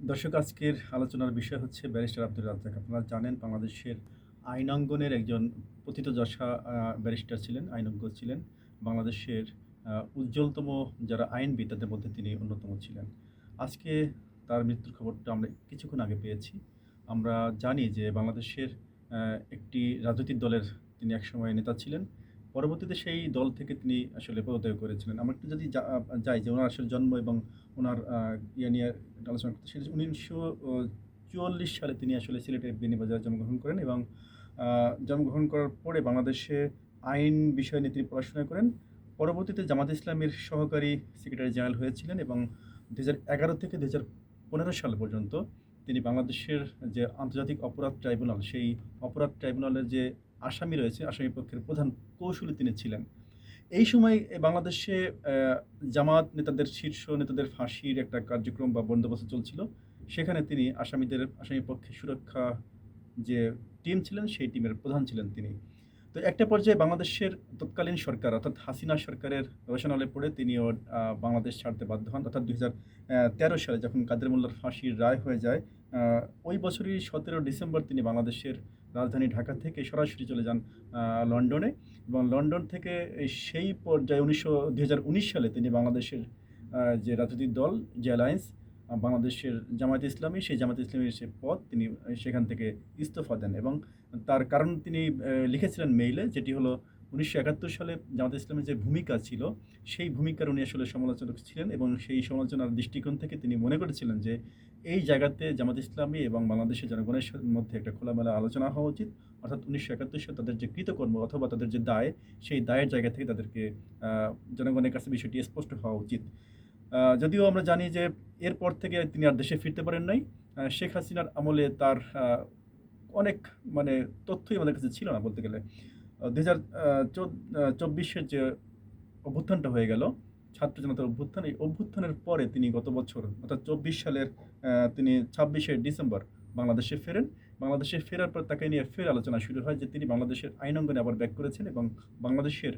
দর্শক আজকের আলোচনার বিষয় হচ্ছে ব্যারিস্টার আব্দুল রাজ্জাক। আপনারা জানেন বাংলাদেশের আইনাঙ্গনের একজন আহ, ব্যারিস্টার ছিলেন আইনজ্ঞ ছিলেন। বাংলাদেশের উজ্জ্বলতম যারা আইনবিদ তাদের মধ্যে তিনি অন্যতম ছিলেন। আজকে তার মৃত্যুর খবরটা আমরা কিছুক্ষণ আগে পেয়েছি। আমরা জানি যে বাংলাদেশের একটি রাজনৈতিক দলের তিনি একসময় নেতা ছিলেন। পরবর্তীতে সেই দল থেকে তিনি আসলে পদত্যাগ করেছিলেন। আমরা একটু যদি যাই যে ওনার আসলে জন্ম এবং ওনার ইয়ে নিয়ে আলোচনা করতে সেটা উনিশশো চুয়াল্লিশ সালে তিনি আসলে সিলেটের বেনিবাজারে জন্মগ্রহণ করেন এবং জন্মগ্রহণ করার পরে বাংলাদেশে আইন বিষয় নিয়ে তিনি পড়াশোনা করেন। পরবর্তীতে জামাত ইসলামের সহকারী সেক্রেটারি জেনারেল হয়েছিলেন এবং দু এগারো থেকে দু পনেরো সাল পর্যন্ত তিনি বাংলাদেশের যে আন্তর্জাতিক অপরাধ ট্রাইব্যুনাল, সেই অপরাধ ট্রাইব্যুনালের যে আসামি রয়েছে, আসামি পক্ষের প্রধান কৌশলী তিনি ছিলেন। এই সময় বাংলাদেশে জামাত নেতাদের, শীর্ষ নেতাদের ফাঁসির একটা কার্যক্রম বা বন্দোবস্ত চলছিল। সেখানে তিনি আসামিদের, আসামি পক্ষে সুরক্ষা যে টিম ছিলেন, সেই টিমের প্রধান ছিলেন তিনি। তো একটা পর্যায়ে বাংলাদেশের তৎকালীন সরকার, অর্থাৎ হাসিনা সরকারের রোশনালে পড়ে তিনিও বাংলাদেশ ছাড়তে বাধ্য হন। অর্থাৎ দুই তেরো সালে যখন কাদের মোল্লার ফাঁসির রায় হয়ে যায় ওই বছরই সতেরো ডিসেম্বর তিনি বাংলাদেশের রাজধানী ঢাকা থেকে সরাসরি চলে যান লন্ডনে। এবং লন্ডন থেকে সেই পর্যায়ে উনিশশো, দুই সালে তিনি বাংলাদেশের যে রাজনৈতিক দল, যে অ্যালায়েন্স বাংলাদেশের জামায়াত ইসলামী, সেই জামায়াত ইসলামীর সে পদ তিনি সেখান থেকে ইস্তফা দেন এবং তার কারণ তিনি লিখেছিলেন মেইলে যেটি হলো উনিশশো একাত্তর সালে জামাত ইসলামের যে ভূমিকা ছিল, সেই ভূমিকার উনি আসলে সমালোচক ছিলেন এবং সেই সমালোচনার দৃষ্টিকোণ থেকে তিনি মনে করেছিলেন যে এই জায়গাতে জামাত ইসলামী এবং বাংলাদেশের জনগণের মধ্যে একটা খোলামেলা আলোচনা হওয়া উচিত। অর্থাৎ উনিশশো একাত্তর সালে তাদের যে কৃতকর্ম অথবা তাদের যে দায়, সেই দায়ের জায়গা থেকে তাদেরকে জনগণের কাছে বিষয়টি স্পষ্ট হওয়া উচিত। যদিও আমরা জানি যে এরপর থেকে তিনি আর দেশে ফিরতে পারেন নাই। শেখ হাসিনার আমলে তার অনেক মানে তথ্যই আমাদের কাছে ছিল না বলতে গেলে। দু হাজার চব্বিশের যে অভ্যুত্থানটা হয়ে গেল, ছাত্র জনতার অভ্যুত্থান, এই অভ্যুত্থানের পরে তিনি গত বছর, অর্থাৎ চব্বিশ সালের তিনি ছাব্বিশে ডিসেম্বর বাংলাদেশে ফেরেন। বাংলাদেশে ফেরার পর তাকে নিয়ে ফের আলোচনা শুরু হয়, যে তিনি বাংলাদেশের আইন অঙ্গনে আবার ব্যাক করেছেন এবং বাংলাদেশের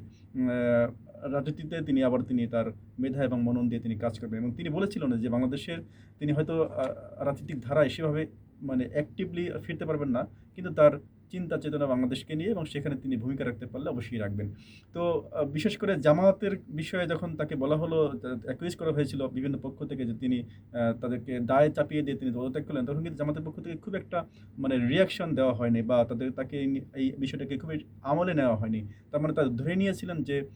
রাজনীতিতে তিনি আবার তিনি তার মেধা এবং মনন দিয়ে তিনি কাজ করবেন। এবং তিনি বলেছিলেন যে বাংলাদেশের, তিনি হয়তো রাজনীতিক ধারায় সেভাবে মানে অ্যাক্টিভলি ফিরতে পারবেন না, কিন্তু তার চিন্তা চেতনা বাংলাদেশকে নিয়ে এবং সেখানে তিনি ভূমিকা রাখতে পারলে অবশ্যই রাখবেন। তো বিশেষ করে জামায়াতের বিষয়ে যখন তাকে বলা হলো অ্যাকুইজ করা হয়েছিল বিভিন্ন পক্ষ থেকে যে তিনি তাদেরকে দায় চাপিয়ে দিয়ে তিনি পদত্যাগ করলেন, তখন কিন্তু জামাতের পক্ষ থেকে খুব একটা মানে রিয়াকশন দেওয়া হয়নি বা তাদের, তাকে এই- বিষয়টাকে খুবই আমলে নেওয়া হয়নি। তার মানে তারা ধরে নিয়েছিলেন যে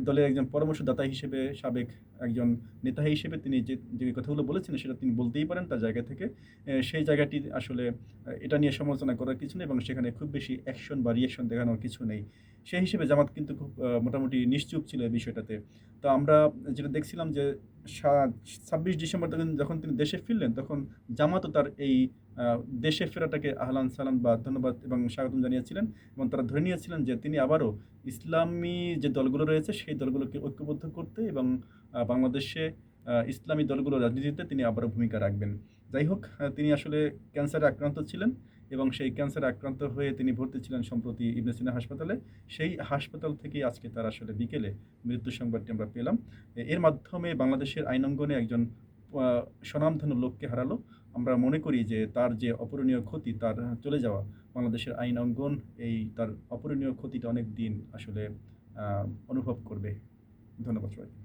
দলের একজন পরামর্শদাতা হিসেবে, সাবেক একজন নেতা হিসেবে তিনি যে যে কথাগুলো বলেছেন সেটা তিনি বলতেই পারেন তার জায়গা থেকে। সেই জায়গাটি আসলে এটা নিয়ে সমালোচনা করার কিছু নেই এবং সেখানে খুব বেশি অ্যাকশন বা রিয়াকশন দেখানোর কিছু নেই। সেই হিসেবে জামাত কিন্তু খুব মোটামুটি নিশ্চুপ ছিল এই বিষয়টাতে। তো আমরা যেটা দেখছিলাম যে ছাব্বিশ ডিসেম্বর তখন, যখন তিনি দেশে ফিরলেন, তখন জামাতও তার এই দেশে ফেরাটাকে আহলান সালাম বা ধন্যবাদ এবং স্বাগতম জানিয়েছিলেন এবং তারা ধরে নিয়েছিলেন যে তিনি আবারও ইসলামী যে দলগুলো রয়েছে, সেই দলগুলোকে ঐক্যবদ্ধ করতে এবং বাংলাদেশে ইসলামী দলগুলো রাজনীতিতে তিনি আবারও ভূমিকা রাখবেন। যাই হোক তিনি আসলে ক্যান্সারে আক্রান্ত ছিলেন এবং সেই ক্যান্সারে আক্রান্ত হয়ে তিনি ভর্তি ছিলেন সম্প্রতি ইবনে সিনা হাসপাতালে। সেই হাসপাতাল থেকে আজকে তার আসলে বিকেলে মৃত্যু সংবাদটি আমরা পেলাম। এর মাধ্যমে বাংলাদেশের আইনঙ্গনে একজন স্বনামধন্য লোককে হারালো। আমরা মনে করি যে তার যে অপূরণীয় ক্ষতি, তার চলে যাওয়া বাংলাদেশের আইন অঙ্গন, এই তার অপূরণীয় ক্ষতিটা অনেক দিন আসলে অনুভব করবে। ধন্যবাদ সবাই